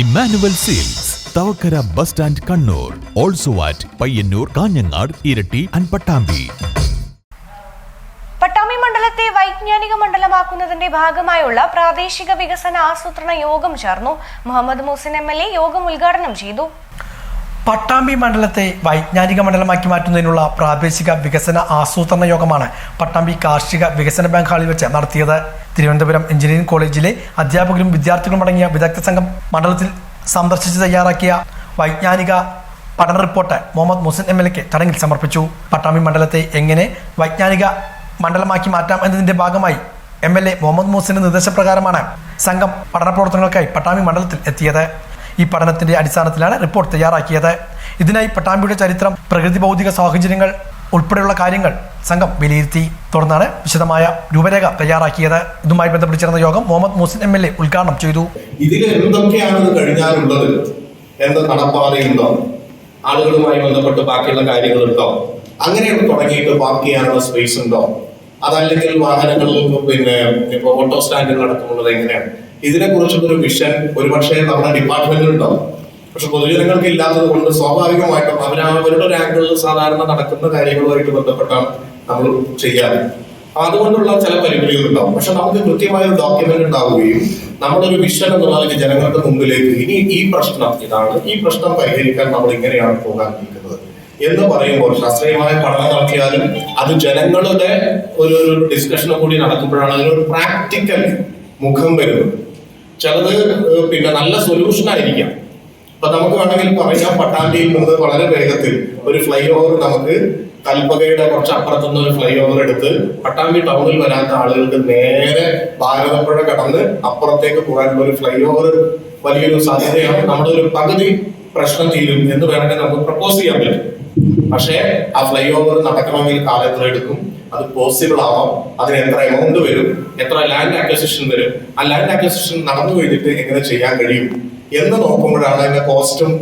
Emmanuel Silks Thavakkara bus stand Kannur also at Payyanur Kanhangad Iritty and Pattambi Pattambi മണ്ഡലത്തെ വൈജ്ഞാനിക മണ്ഡലമാക്കുന്നതിന്റെ ഭാഗമായുള്ള പ്രാദേശിക വികസന ആസൂത്രണ യോഗം ചേർന്നു. മുഹമ്മദ് മുഹസിൻ എം യോഗം ഉദ്ഘാടനം ചെയ്തു. പട്ടാമ്പി മണ്ഡലത്തെ വൈജ്ഞാനിക മണ്ഡലമാക്കി മാറ്റുന്നതിനുള്ള പ്രാദേശിക വികസന ആസൂത്രണ യോഗമാണ് പട്ടാമ്പി കാർഷിക വികസന ബാങ്ക് ഹാളിൽ വെച്ച് നടത്തിയത്. തിരുവനന്തപുരം എഞ്ചിനീയറിംഗ് കോളേജിലെ അധ്യാപകരും വിദ്യാർത്ഥികളും അടങ്ങിയ വിദഗ്ധ സംഘം മണ്ഡലത്തിൽ സന്ദർശിച്ച് തയ്യാറാക്കിയ വൈജ്ഞാനിക പഠന report Muhammad Muhsin M L എക്ക് ചടങ്ങിൽ സമർപ്പിച്ചു. പട്ടാമ്പി മണ്ഡലത്തെ എങ്ങനെ വൈജ്ഞാനിക മണ്ഡലമാക്കി മാറ്റാം എന്നതിന്റെ ഭാഗമായി എം എൽ എ മുഹമ്മദ് മൂസിന്റെ നിർദ്ദേശപ്രകാരമാണ് സംഘം പഠന പ്രവർത്തനങ്ങൾക്കായി പട്ടാമ്പി മണ്ഡലത്തിൽ എത്തിയത്. ഈ പഠനത്തിന്റെ അടിസ്ഥാനത്തിലാണ് റിപ്പോർട്ട് തയ്യാറാക്കിയത്. ഇതിനായി പട്ടാമ്പിയുടെ ചരിത്രം പ്രകൃതി ഭൗതിക സാഹചര്യങ്ങൾ ഉൾപ്പെടെയുള്ള കാര്യങ്ങൾ സംഘം വിലയിരുത്തി. തുടർന്നാണ് വിശദമായ രൂപരേഖ തയ്യാറാക്കിയത്. ഇതുമായി ബന്ധപ്പെട്ടിരുന്ന യോഗം Muhammad Muhsin M L A ഉദ്ഘാടനം ചെയ്തു. ഇതിൽ എന്തൊക്കെയാണ് കഴിഞ്ഞാലുള്ളത്? എന്ത് നടപ്പാതയുണ്ടോ? ആളുകളുമായി ബന്ധപ്പെട്ട് ബാക്കിയുള്ള കാര്യങ്ങളുണ്ടോ? അങ്ങനെയൊക്കെ തുടങ്ങിയിട്ട് പാർക്ക് ചെയ്യാനുള്ള സ്പേസ് ഉണ്ടോ? അതല്ലെങ്കിൽ വാഹനങ്ങളിൽ പിന്നെ ഇപ്പൊ ഓട്ടോ സ്റ്റാൻഡുകൾ നടത്തുന്നത് എങ്ങനെയാണ്? ഇതിനെ കുറിച്ചുള്ള ഒരു വിഷൻ ഒരുപക്ഷെ നമ്മുടെ ഡിപ്പാർട്ട്മെന്റിലുണ്ടാവും പക്ഷെ പൊതുജനങ്ങൾക്ക് ഇല്ലാത്തത് കൊണ്ട് സ്വാഭാവികമായിട്ടും അവർ അവരുടെ ഒരു ആംഗിളിൽ സാധാരണ നടക്കുന്ന കാര്യങ്ങളുമായിട്ട് ബന്ധപ്പെട്ടാണ് നമ്മൾ ചെയ്യാറ്. അതുകൊണ്ടുള്ള ചില പരിമിതികൾ ഉണ്ടാവും പക്ഷെ നമുക്ക് കൃത്യമായ ഒരു ഡോക്യുമെന്റ് ഉണ്ടാവുകയും നമ്മളൊരു വിഷൻ എന്നുള്ളതിന് ജനങ്ങളുടെ മുമ്പിലേക്ക് ഇനി ഈ പ്രശ്നം ഇതാണ്. ഈ പ്രശ്നം പരിഹരിക്കാൻ നമ്മൾ ഇങ്ങനെയാണ് പോകാൻ നിൽക്കുന്നത്. എന്ന് പറയുമ്പോൾ ശാസ്ത്രീയമായ പഠനം നടത്തിയാലും അത് ജനങ്ങളുടെ ഒരു ഡിസ്കഷനും കൂടി നടക്കുമ്പോഴാണ് അതിനൊരു പ്രാക്ടിക്കൽ മുഖം വരുന്നത്. ചിലത് പിന്നെ നല്ല സൊല്യൂഷൻ ആയിരിക്കാം. അപ്പൊ നമുക്ക് വേണമെങ്കിൽ പറയാം പട്ടാമ്പിയിൽ നിന്ന് വളരെ വേഗത്തിൽ ഒരു ഫ്ലൈ ഓവർ നമുക്ക് കൽപ്പകയുടെ കുറച്ച് അപ്പുറത്തുനിന്ന് ഒരു ഫ്ലൈ ഓവർ എടുത്ത് പട്ടാമ്പി ടൗണിൽ വരാത്ത ആളുകൾക്ക് നേരെ ഭാരതപ്പുഴ കടന്ന് അപ്പുറത്തേക്ക് പോകാനുള്ള ഒരു ഫ്ലൈ ഓവർ വലിയൊരു സാധ്യതയാണ്. നമ്മുടെ ഒരു പകുതി പ്രശ്നം തീരും എന്ന് വേണമെങ്കിൽ നമുക്ക് പ്രപ്പോസ് ചെയ്യാൻ പറ്റും. പക്ഷേ ആ ഫ്ലൈ ഓവർ നടക്കണമെങ്കിൽ കാലം എത്ര എടുക്കും? അത് പോസിബിൾ ആവാം. അതിന് എത്ര എമൗണ്ട് വരും? എത്ര ലാൻഡ് അക്വസിഷൻ വരും? ആ ലാൻഡ് അക്വസിഷൻ നടന്നു കഴിഞ്ഞിട്ട് എങ്ങനെ ചെയ്യാൻ കഴിയും? എന്ന് നോക്കുമ്പോഴാണ് അതിന്റെ കോസ്റ്റും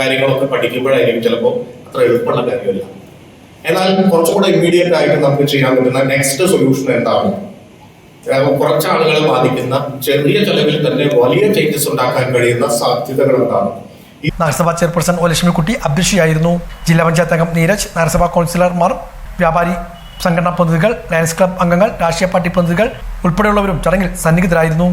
കാര്യങ്ങളൊക്കെ പഠിക്കുമ്പോഴായിരിക്കും ചിലപ്പോൾ അത്ര എളുപ്പമുള്ള കാര്യമല്ല. എന്നാൽ കുറച്ചും കൂടെ ഇമ്മീഡിയറ്റ് ആയിട്ട് നമുക്ക് ചെയ്യാൻ പറ്റുന്ന നെക്സ്റ്റ് സൊല്യൂഷൻ എന്താണ്? കുറച്ച് ആളുകളെ ബാധിക്കുന്ന ചെറിയ ചെലവിൽ തന്നെ വലിയ ചേഞ്ചസ് ഉണ്ടാക്കാൻ കഴിയുന്ന സാധ്യതകൾ എന്താണ്? നഗരസഭാ ചെയർപേഴ്സൺ ഒ ലക്ഷ്മിക്കുട്ടി അധ്യക്ഷയായിരുന്നു. ജില്ലാ പഞ്ചായത്ത് അംഗം നീരജ് നഗരസഭാ കൗൺസിലർമാർ വ്യാപാരി സംഘടനാ പ്രതിനിധികൾ ലയൻസ് ക്ലബ് അംഗങ്ങൾ രാഷ്ട്രീയ പാർട്ടി പ്രതിനിധികൾ ഉൾപ്പെടെയുള്ളവരും ചടങ്ങിൽ സന്നിഹിതരായിരുന്നു.